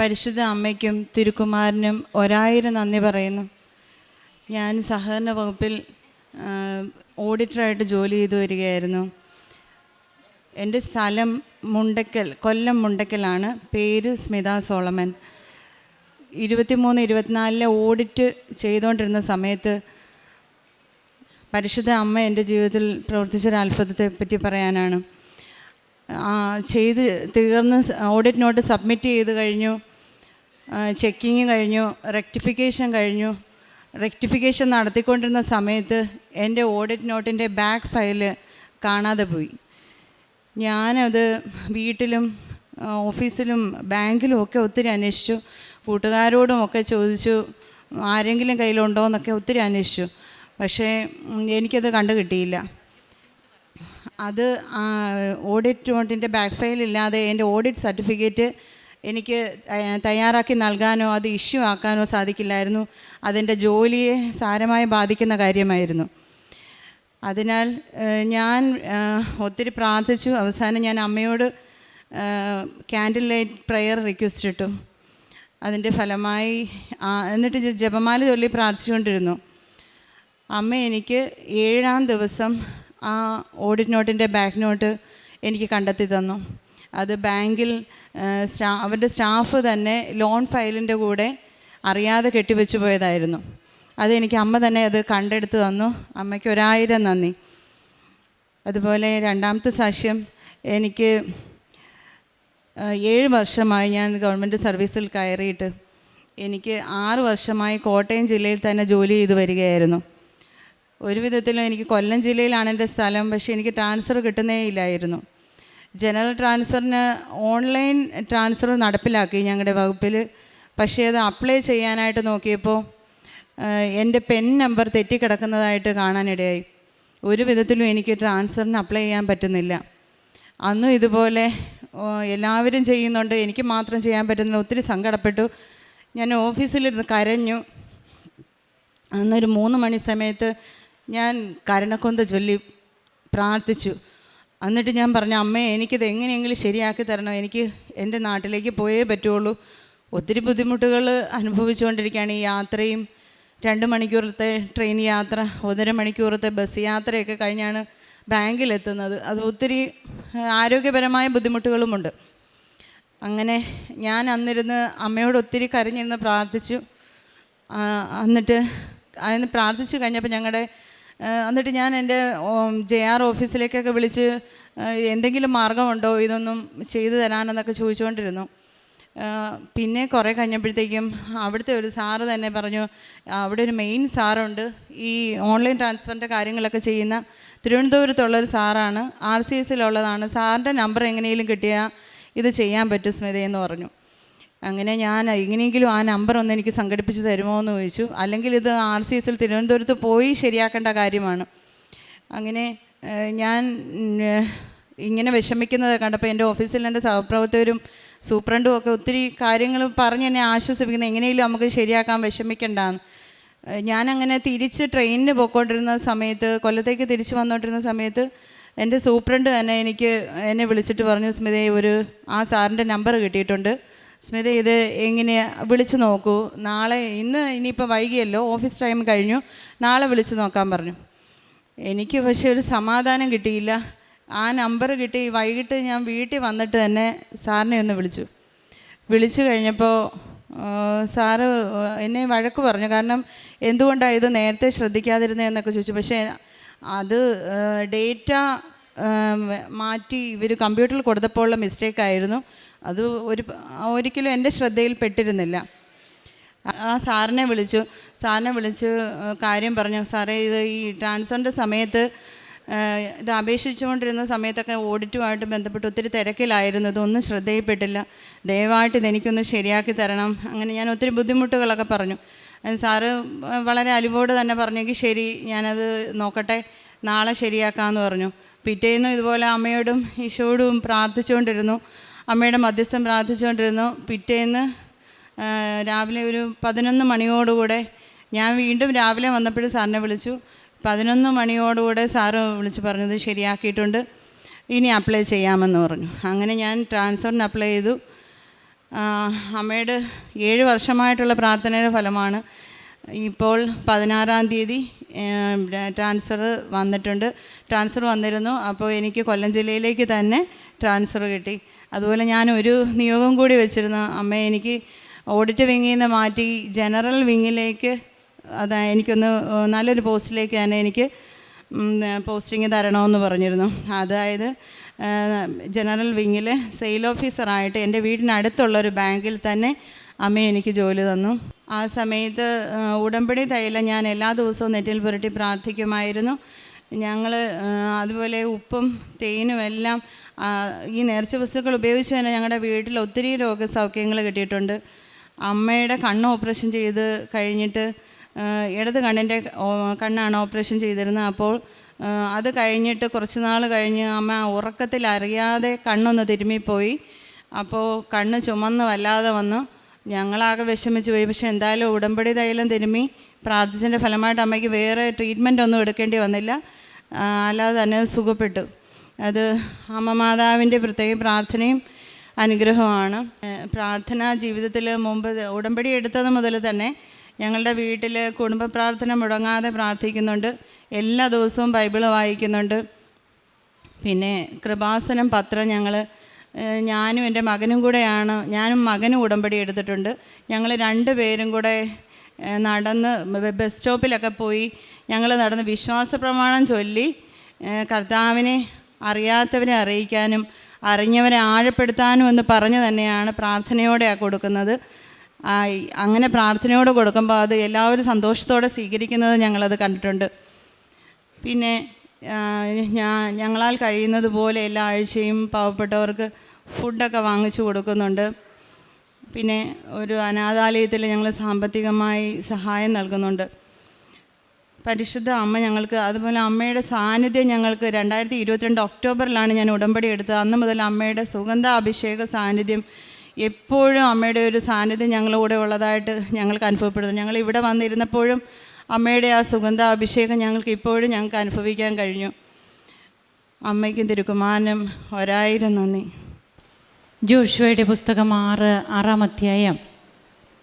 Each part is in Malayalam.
പരിശുദ്ധ അമ്മയ്ക്കും തിരുക്കുമാരനും ഒരായിരം നന്ദി പറയുന്നു. ഞാൻ സഹകരണ വകുപ്പിൽ ഓഡിറ്ററായിട്ട് ജോലി ചെയ്തു വരികയായിരുന്നു. എന്റെ സ്ഥലം മുണ്ടക്കൽ കൊല്ലം മുണ്ടക്കലാണ്. പേര് സ്മിത സോളമൻ. ഇരുപത്തിമൂന്ന് ഇരുപത്തിനാലിലെ ഓഡിറ്റ് ചെയ്തുകൊണ്ടിരുന്ന സമയത്ത് പരിശുദ്ധ അമ്മ എന്റെ ജീവിതത്തിൽ പ്രവർത്തിച്ചൊരു അത്ഭുതത്തെ പറ്റി പറയാനാണ്. ചെയ്ത് തീർന്ന് ഓഡിറ്റ് നോട്ട് സബ്മിറ്റ് ചെയ്ത് കഴിഞ്ഞു. ചെക്കിങ് കഴിഞ്ഞു റെക്ടിഫിക്കേഷൻ കഴിഞ്ഞു. റെക്ടിഫിക്കേഷൻ നടത്തിക്കൊണ്ടിരുന്ന സമയത്ത് എന്റെ ഓഡിറ്റ് നോട്ടിന്റെ ബാക്ക് ഫയൽ കാണാതെ പോയി. ഞാനത് വീട്ടിലും ഓഫീസിലും ബാങ്കിലും ഒക്കെ ഒത്തിരി അന്വേഷിച്ചു. കൂട്ടുകാരോടും ഒക്കെ ചോദിച്ചു ആരെങ്കിലും കയ്യിലുണ്ടോ എന്നൊക്കെ ഒത്തിരി അന്വേഷിച്ചു. പക്ഷേ എനിക്കത് കണ്ടു കിട്ടിയില്ല. അത് ഓഡിറ്റ് നോട്ടിന്റെ ബാക്ക് ഫയൽ ഇല്ലാതെ എന്റെ ഓഡിറ്റ് സർട്ടിഫിക്കറ്റ് എനിക്ക് തയ്യാറാക്കി നൽകാനോ അത് ഇഷ്യൂ ആക്കാനോ സാധിക്കില്ലായിരുന്നു. അതെന്റെ ജോലിയെ സാരമായി ബാധിക്കുന്ന കാര്യമായിരുന്നു. അതിനാൽ ഞാൻ ഒത്തിരി പ്രാർത്ഥിച്ചു. അവസാനം ഞാൻ അമ്മയോട് ക്യാൻഡിൽ ലൈറ്റ് പ്രെയർ റിക്വസ്റ്റ് ഇട്ടു. അതിന്റെ ഫലമായി എന്നിട്ട് ജപമാല ചൊല്ലി പ്രാർത്ഥിച്ചുകൊണ്ടിരുന്നു. അമ്മ എനിക്ക് ഏഴാം ദിവസം ആ ഓഡിറ്റ് നോട്ടിന്റെ ബാക്ക് നോട്ട് എനിക്ക് കണ്ടെത്തി തന്നു. അത് ബാങ്കിൽ സ്റ്റാ അവരുടെ സ്റ്റാഫ് തന്നെ ലോൺ ഫയലിന്റെ കൂടെ അറിയാതെ കെട്ടിവെച്ച് പോയതായിരുന്നു. അത് എനിക്ക് അമ്മ തന്നെ അത് കണ്ടെടുത്ത് തന്നു. അമ്മയ്ക്ക് ഒരായിരം നന്ദി. അതുപോലെ രണ്ടാമത്തെ സാക്ഷ്യം എനിക്ക് ഏഴ് വർഷമായി ഞാൻ ഗവൺമെന്റ് സർവീസിൽ കയറിയിട്ട് എനിക്ക് ആറ് വർഷമായി കോട്ടയം ജില്ലയിൽ തന്നെ ജോലി ചെയ്ത് വരികയായിരുന്നു. ഒരു വിധത്തിലും എനിക്ക് കൊല്ലം ജില്ലയിലാണ് എന്റെ സ്ഥലം പക്ഷേ എനിക്ക് ട്രാൻസ്ഫർ കിട്ടുന്നേ ഇല്ലായിരുന്നു. ജനറൽ ട്രാൻസ്ഫറിന് ഓൺലൈൻ ട്രാൻസ്ഫർ നടപ്പിലാക്കി ഞങ്ങളുടെ വകുപ്പിൽ. പക്ഷേ അത് അപ്ലൈ ചെയ്യാനായിട്ട് നോക്കിയപ്പോൾ എന്റെ പെൻ നമ്പർ തെറ്റിക്കിടക്കുന്നതായിട്ട് കാണാനിടയായി. ഒരു വിധത്തിലും എനിക്ക് ട്രാൻസ്ഫറിന് അപ്ലൈ ചെയ്യാൻ പറ്റുന്നില്ല. അന്നും ഇതുപോലെ എല്ലാവരും ചെയ്യുന്നുണ്ട്. എനിക്ക് മാത്രം ചെയ്യാൻ പറ്റുന്നില്ല. ഒത്തിരി സങ്കടപ്പെട്ടു. ഞാൻ ഓഫീസിലിരുന്ന് കരഞ്ഞു. അന്നൊരു മൂന്ന് മണി സമയത്ത് ഞാൻ കരണക്കൊന്ത ചൊല്ലി പ്രാർത്ഥിച്ചു. എന്നിട്ട് ഞാൻ പറഞ്ഞു അമ്മേ എനിക്കിത് എങ്ങനെയെങ്കിലും ശരിയാക്കി തരണം. എനിക്ക് എന്റെ നാട്ടിലേക്ക് പോയേ പറ്റുള്ളൂ. ഒത്തിരി ബുദ്ധിമുട്ടുകൾ അനുഭവിച്ചുകൊണ്ടിരിക്കുകയാണ് ഈ യാത്രയും. രണ്ട് മണിക്കൂറത്തെ ട്രെയിൻ യാത്ര ഒന്നര മണിക്കൂറത്തെ ബസ് യാത്രയൊക്കെ കഴിഞ്ഞാണ് ബാങ്കിലെത്തുന്നത്. അത് ഒത്തിരി ആരോഗ്യപരമായ ബുദ്ധിമുട്ടുകളുമുണ്ട്. അങ്ങനെ ഞാൻ അന്നിരുന്ന് അമ്മയോട് ഒത്തിരി കരഞ്ഞിരുന്ന് പ്രാർത്ഥിച്ചു. എന്നിട്ട് അതിന് പ്രാർത്ഥിച്ചു കഴിഞ്ഞപ്പോൾ ഞങ്ങളുടെ എന്നിട്ട് ഞാൻ എന്റെ ജെ ആർ ഓഫീസിലേക്കൊക്കെ വിളിച്ച് എന്തെങ്കിലും മാർഗമുണ്ടോ ഇതൊന്നും ചെയ്തു തരാനെന്നൊക്കെ ചോദിച്ചുകൊണ്ടിരുന്നു. പിന്നെ കുറേ കഴിഞ്ഞപ്പോഴത്തേക്കും അവിടുത്തെ ഒരു സാറ് തന്നെ പറഞ്ഞു അവിടെ ഒരു മെയിൻ സാറുണ്ട് ഈ ഓൺലൈൻ ട്രാൻസ്ഫറിന്റെ കാര്യങ്ങളൊക്കെ ചെയ്യുന്ന തിരുവനന്തപുരത്തുള്ളൊരു സാറാണ് ആർ സി എസിലുള്ളതാണ് സാറിന്റെ നമ്പർ എങ്ങനെയെങ്കിലും കിട്ടിയാൽ ഇത് ചെയ്യാൻ പറ്റും സ്മിതയെന്ന് പറഞ്ഞു. അങ്ങനെ ഞാൻ എങ്ങനെയെങ്കിലും ആ നമ്പർ ഒന്ന് എനിക്ക് സംഘടിപ്പിച്ച് തരുമോ എന്ന് ചോദിച്ചു. അല്ലെങ്കിൽ ഇത് ആർ സി എസിൽ തിരുവനന്തപുരത്ത് പോയി ശരിയാക്കേണ്ട കാര്യമാണ്. അങ്ങനെ ഞാൻ ഇങ്ങനെ വിഷമിക്കുന്നത് കണ്ടപ്പോൾ എന്റെ ഓഫീസിൽ എന്റെ സഹപ്രവർത്തകരും സൂപ്രണ്ടും ഒക്കെ ഒത്തിരി കാര്യങ്ങൾ പറഞ്ഞ് എന്നെ ആശ്വസിപ്പിക്കുന്നത് എങ്ങനെയെങ്കിലും നമുക്ക് ശരിയാക്കാൻ വിഷമിക്കണ്ടെന്ന്. ഞാനങ്ങനെ തിരിച്ച് ട്രെയിനിന് പോയിക്കൊണ്ടിരുന്ന സമയത്ത് കൊല്ലത്തേക്ക് തിരിച്ച് വന്നുകൊണ്ടിരുന്ന സമയത്ത് എന്റെ സൂപ്രണ്ട് തന്നെ എനിക്ക് എന്നെ വിളിച്ചിട്ട് പറഞ്ഞു സ്മിതയെ ഒരു ആ സാറിന്റെ നമ്പർ കിട്ടിയിട്ടുണ്ട്. സ്മിത ഇത് എങ്ങനെ വിളിച്ച് നോക്കൂ? നാളെ ഇന്ന് ഇനിയിപ്പോൾ വൈകിയല്ലോ ഓഫീസ് ടൈം കഴിഞ്ഞു. നാളെ വിളിച്ചു നോക്കാൻ പറഞ്ഞു. എനിക്ക് പക്ഷേ ഒരു സമാധാനം കിട്ടിയില്ല. ആ നമ്പർ കിട്ടി. വൈകിട്ട് ഞാൻ വീട്ടിൽ വന്നിട്ട് തന്നെ സാറിനെ ഒന്ന് വിളിച്ചു. വിളിച്ചു കഴിഞ്ഞപ്പോൾ സാറ് എന്നെ വഴക്ക് പറഞ്ഞു. കാരണം എന്തുകൊണ്ടാണ് ഇത് നേരത്തെ ശ്രദ്ധിക്കാതിരുന്നതെന്നൊക്കെ ചോദിച്ചു. പക്ഷേ അത് ഡേറ്റ മാറ്റി ഇവർ കമ്പ്യൂട്ടറിൽ കൊടുത്തപ്പോഴുള്ള മിസ്റ്റേക്ക് ആയിരുന്നു. അത് ഒരു ഒരിക്കലും എന്റെ ശ്രദ്ധയിൽപ്പെട്ടിരുന്നില്ല ആ സാറിനെ വിളിച്ചു. സാറിനെ വിളിച്ച് കാര്യം പറഞ്ഞു. സാറേ ഇത് ഈ ട്രാൻസ്ഫറിന്റെ സമയത്ത് ഇത് അപേക്ഷിച്ചുകൊണ്ടിരുന്ന സമയത്തൊക്കെ ഓഡിറ്റുമായിട്ട് ബന്ധപ്പെട്ട് ഒത്തിരി തിരക്കിലായിരുന്നു. ഇതൊന്നും ശ്രദ്ധയിൽപ്പെട്ടില്ല. ദയവായിട്ട് ഇതെനിക്കൊന്ന് ശരിയാക്കി തരണം. അങ്ങനെ ഞാൻ ഒത്തിരി ബുദ്ധിമുട്ടുകളൊക്കെ പറഞ്ഞു. സാറ് വളരെ അലിവോട് തന്നെ പറഞ്ഞെങ്കിൽ ശരി ഞാനത് നോക്കട്ടെ. നാളെ ശരിയാക്കാമെന്ന് പറഞ്ഞു. പിറ്റേന്നും ഇതുപോലെ അമ്മയോടും ഈശോടും പ്രാർത്ഥിച്ചുകൊണ്ടിരുന്നു. അമ്മയുടെ മധ്യസ്ഥം പ്രാർത്ഥിച്ചുകൊണ്ടിരുന്നു. പിറ്റേന്ന് രാവിലെ ഒരു പതിനൊന്ന് മണിയോടുകൂടെ ഞാൻ വീണ്ടും രാവിലെ വന്നപ്പോഴും സാറിനെ വിളിച്ചു. പതിനൊന്ന് മണിയോടുകൂടെ സാറ് വിളിച്ച് പറഞ്ഞത് ശരിയാക്കിയിട്ടുണ്ട്. ഇനി അപ്ലൈ ചെയ്യാമെന്ന് പറഞ്ഞു. അങ്ങനെ ഞാൻ ട്രാൻസ്ഫറിന് അപ്ലൈ ചെയ്തു. അമ്മയുടെ ഏഴ് വർഷമായിട്ടുള്ള പ്രാർത്ഥനയുടെ ഫലമാണ് ഇപ്പോൾ പതിനാറാം തീയതി ട്രാൻസ്ഫർ വന്നിട്ടുണ്ട്. ട്രാൻസ്ഫർ വന്നിരുന്നു. അപ്പോൾ എനിക്ക് കൊല്ലം ജില്ലയിലേക്ക് തന്നെ ട്രാൻസ്ഫർ കിട്ടി. അതുപോലെ ഞാൻ ഒരു നിയോഗം കൂടി വെച്ചിരുന്നു അമ്മ എനിക്ക് ഓഡിറ്റ് വിങ്ങിൽ നിന്ന് മാറ്റി ജനറൽ വിങ്ങിലേക്ക് അതാ എനിക്കൊന്ന് നല്ലൊരു പോസ്റ്റിലേക്ക് തന്നെ എനിക്ക് പോസ്റ്റിംഗ് തരണമെന്ന് പറഞ്ഞിരുന്നു. അതായത് ജനറൽ വിങ്ങിൽ സെയിൽ ഓഫീസറായിട്ട് എന്റെ വീടിനടുത്തുള്ള ഒരു ബാങ്കിൽ തന്നെ അമ്മ എനിക്ക് ജോലി തന്നു. ആ സമയത്ത് ഉടമ്പടി തൈലം ഞാൻ എല്ലാ ദിവസവും നെറ്റിൽ പുരട്ടി പ്രാർത്ഥിക്കുമായിരുന്നു. ഞങ്ങൾ അതുപോലെ ഉപ്പും തേനും എല്ലാം ഈ നേർച്ച വസ്തുക്കൾ ഉപയോഗിച്ച് തന്നെ ഞങ്ങളുടെ വീട്ടിൽ ഒത്തിരി രോഗസൗഖ്യങ്ങൾ കിട്ടിയിട്ടുണ്ട്. അമ്മയുടെ കണ്ണ് ഓപ്പറേഷൻ ചെയ്ത് കഴിഞ്ഞിട്ട് ഇടത് കണ്ണിന്റെ കണ്ണാണ് ഓപ്പറേഷൻ ചെയ്തിരുന്നത്. അപ്പോൾ അത് കഴിഞ്ഞിട്ട് കുറച്ച് നാൾ കഴിഞ്ഞ് അമ്മ ഉറക്കത്തിൽ അറിയാതെ കണ്ണൊന്ന് തിരുമ്മിപ്പോയി. അപ്പോൾ കണ്ണ് ചുമന്ന് വല്ലാതെ വന്നു. ഞങ്ങളാകെ വിഷമിച്ച് പോയി. പക്ഷെ എന്തായാലും ഉടമ്പടി തൈലം തിരുമ്മി പ്രാർത്ഥിച്ചതിന്റെ ഫലമായിട്ട് അമ്മയ്ക്ക് വേറെ ട്രീറ്റ്മെന്റ് ഒന്നും എടുക്കേണ്ടി വന്നില്ല. അല്ലാതെ തന്നെ സുഖപ്പെട്ടു. അത് അമ്മ മാതാവിന്റെ പ്രത്യേക പ്രാർത്ഥനയും അനുഗ്രഹമാണ് പ്രാർത്ഥന ജീവിതത്തിൽ മുമ്പ് ഉടമ്പടി എടുത്തത് മുതൽ തന്നെ ഞങ്ങളുടെ വീട്ടിൽ കുടുംബ പ്രാർത്ഥന മുടങ്ങാതെ പ്രാർത്ഥിക്കുന്നുണ്ട്. എല്ലാ ദിവസവും ബൈബിൾ വായിക്കുന്നുണ്ട്. പിന്നെ കൃപാസനം പത്രം ഞങ്ങൾ ഞാനും എന്റെ മകനും കൂടെയാണ് ഞാനും മകനും ഉടമ്പടി എടുത്തിട്ടുണ്ട്. ഞങ്ങൾ രണ്ട് പേരും കൂടെ നടന്ന് ബസ് സ്റ്റോപ്പിലൊക്കെ പോയി ഞങ്ങൾ നടന്ന് വിശ്വാസ പ്രമാണം ചൊല്ലി കർത്താവിനെ അറിയാത്തവരെ അറിയിക്കാനും അറിഞ്ഞവരെ ആഴപ്പെടുത്താനും എന്ന് പറഞ്ഞു തന്നെയാണ് പ്രാർത്ഥനയോടെയാണ് കൊടുക്കുന്നത്. അങ്ങനെ പ്രാർത്ഥനയോടെ കൊടുക്കുമ്പോൾ അത് എല്ലാവരും സന്തോഷത്തോടെ സ്വീകരിക്കുന്നത് ഞങ്ങളത് കണ്ടിട്ടുണ്ട്. പിന്നെ ഞാ ഞങ്ങളാൽ കഴിയുന്നത് പോലെ എല്ലാ ആഴ്ചയും പാവപ്പെട്ടവർക്ക് ഫുഡൊക്കെ വാങ്ങിച്ചു കൊടുക്കുന്നുണ്ട്. പിന്നെ ഒരു അനാഥാലയത്തിൽ ഞങ്ങൾ സാമ്പത്തികമായി സഹായം നൽകുന്നുണ്ട്. പരിശുദ്ധ അമ്മ ഞങ്ങൾക്ക് അതുപോലെ അമ്മയുടെ സാന്നിധ്യം ഞങ്ങൾക്ക് രണ്ടായിരത്തി ഇരുപത്തിരണ്ട് ഒക്ടോബറിലാണ് ഞാൻ ഉടമ്പടി എടുത്തത്. അന്ന് മുതൽ അമ്മയുടെ സുഗന്ധ അഭിഷേക സാന്നിധ്യം എപ്പോഴും അമ്മയുടെ ഒരു സാന്നിധ്യം ഞങ്ങളുടെ ഉള്ളതായിട്ട് ഞങ്ങൾക്ക് അനുഭവപ്പെടുന്നു. ഞങ്ങൾ ഇവിടെ വന്നിരുന്നപ്പോഴും അമ്മയുടെ ആ സുഗന്ധ അഭിഷേകം ഞങ്ങൾക്ക് ഇപ്പോഴും ഞങ്ങൾക്ക് അനുഭവിക്കാൻ കഴിഞ്ഞു. അമ്മയ്ക്കും തിരുക്കുമാനും ഒരായിരം നന്ദി. ജോഷുവയുടെ പുസ്തകം ആറ് ആറാം അധ്യായം.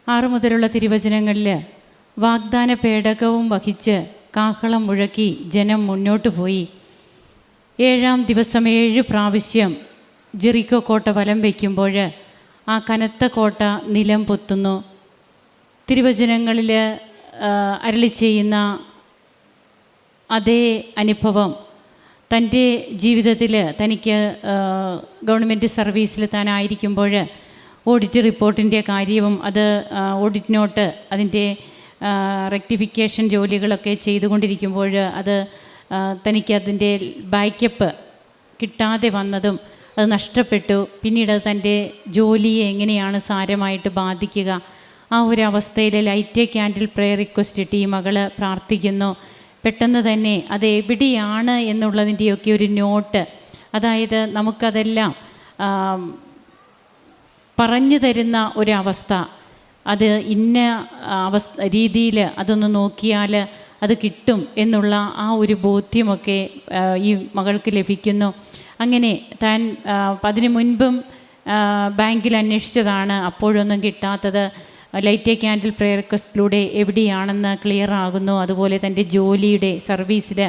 ആറ് മുതലുള്ള തിരുവചനങ്ങളിൽ വാഗ്ദാന പേടകവും വഹിച്ച് കാഹളം മുഴക്കി ജനം മുന്നോട്ട് പോയി. ഏഴാം ദിവസം ഏഴ് പ്രാവശ്യം ജെറിക്കോ കോട്ട വലം വയ്ക്കുമ്പോൾ ആ കനത്ത കോട്ട നിലം പൊത്തുന്നു. തിരുവചനങ്ങളിൽ അരളി ചെയ്യുന്ന അതേ അനുഭവം. തന്റെ ജീവിതത്തിൽ തനിക്ക് ഗവൺമെന്റ് സർവീസിൽ താനായിരിക്കുമ്പോൾ ഓഡിറ്റ് റിപ്പോർട്ടിന്റെ കാര്യവും അത് ഓഡിറ്റ് നോട്ട് അതിന്റെ റെക്ടിഫിക്കേഷൻ ജോലികളൊക്കെ ചെയ്തുകൊണ്ടിരിക്കുമ്പോൾ അത് തനിക്ക് അതിന്റെ ബാക്കപ്പ് കിട്ടാതെ വന്നതും അത് നഷ്ടപ്പെട്ടു. പിന്നീട് അത് തന്റെ ജോലിയെ എങ്ങനെയാണ് സാരമായിട്ട് ബാധിക്കുക? ആ ഒരു അവസ്ഥയിൽ ലൈറ്റ് ക്യാൻഡിൽ പ്രെയർ റിക്വസ്റ്റ് ഇട്ട് ഈ മകൾ പ്രാർത്ഥിക്കുന്നു. പെട്ടെന്ന് തന്നെ അത് എവിടെയാണ് എന്നുള്ളതിന്റെയൊക്കെ ഒരു നോട്ട് അതായത് നമുക്കതെല്ലാം പറഞ്ഞു തരുന്ന ഒരവസ്ഥ. അത് ഇന്ന അവസ്ഥ രീതിയിൽ അതൊന്ന് നോക്കിയാൽ അത് കിട്ടും എന്നുള്ള ആ ഒരു ബോധ്യമൊക്കെ ഈ മകൾക്ക് ലഭിക്കുന്നു. അങ്ങനെ താൻ അതിന് മുൻപും ബാങ്കിൽ അന്വേഷിച്ചതാണ്. അപ്പോഴൊന്നും കിട്ടാത്തത്. ലൈറ്റ് എ ക്യാൻഡിൽ പ്രെയർ റിക്വസ്റ്റിലൂടെ എവിടെയാണെന്ന് ക്ലിയർ ആകുന്നു. അതുപോലെ തന്റെ ജോലിയുടെ സർവീസിലെ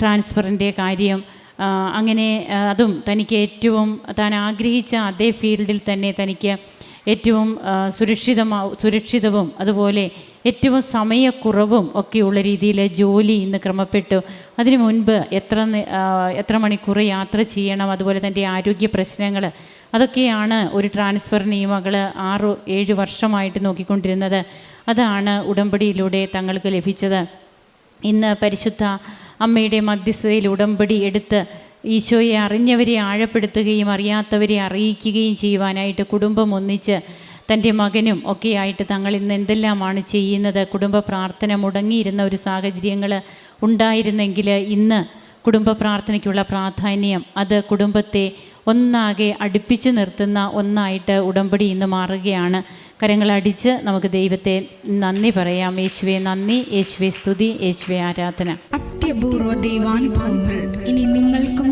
ട്രാൻസ്ഫറിന്റെ കാര്യം. അങ്ങനെ അതും തനിക്ക് ഏറ്റവും താൻ ആഗ്രഹിച്ച അതേ ഫീൽഡിൽ തന്നെ തനിക്ക് ഏറ്റവും സുരക്ഷിതമാ സുരക്ഷിതവും അതുപോലെ ഏറ്റവും സമയക്കുറവും ഒക്കെയുള്ള രീതിയിൽ ജോലി ഇന്ന് ക്രമപ്പെട്ടു. അതിനു മുൻപ് എത്ര എത്ര മണിക്കൂർ യാത്ര ചെയ്യണം അതുപോലെ തന്റെ ആരോഗ്യ പ്രശ്നങ്ങൾ അതൊക്കെയാണ് ഒരു ട്രാൻസ്ഫറിന് ഈ മകൾ ആറ് ഏഴ് വർഷമായിട്ട് നോക്കിക്കൊണ്ടിരുന്നത്. അതാണ് ഉടമ്പടിയിലൂടെ തങ്ങൾക്ക് ലഭിച്ചത്. ഇന്ന് പരിശുദ്ധ അമ്മയുടെ മധ്യസ്ഥതയിൽ ഉടമ്പടി എടുത്ത് ഈശോയെ അറിഞ്ഞവരെ ആഴപ്പെടുത്തുകയും അറിയാത്തവരെ അറിയിക്കുകയും ചെയ്യുവാനായിട്ട് കുടുംബം ഒന്നിച്ച് തന്റെ മകനും ഒക്കെയായിട്ട് തങ്ങൾ ഇന്ന് എന്തെല്ലാമാണ് ചെയ്യുന്നത്? കുടുംബ പ്രാർത്ഥന മുടങ്ങിയിരുന്ന ഒരു സാഹചര്യങ്ങൾ ഉണ്ടായിരുന്നെങ്കിൽ ഇന്ന് കുടുംബ പ്രാർത്ഥനയ്ക്കുള്ള പ്രാധാന്യം അത് കുടുംബത്തെ ഒന്നാകെ അടുപ്പിച്ച് നിർത്തുന്ന ഒന്നായിട്ട് ഉടമ്പടി ഇന്ന് മാറുകയാണ്. കരങ്ങളടിച്ച് നമുക്ക് ദൈവത്തെ നന്ദി പറയാം. യേശുവെ നന്ദി. യേശുവെ സ്തുതി. യേശുവെ ആരാധന. അത്യപൂർവ ദൈവാനുഭവങ്ങൾ ഇനി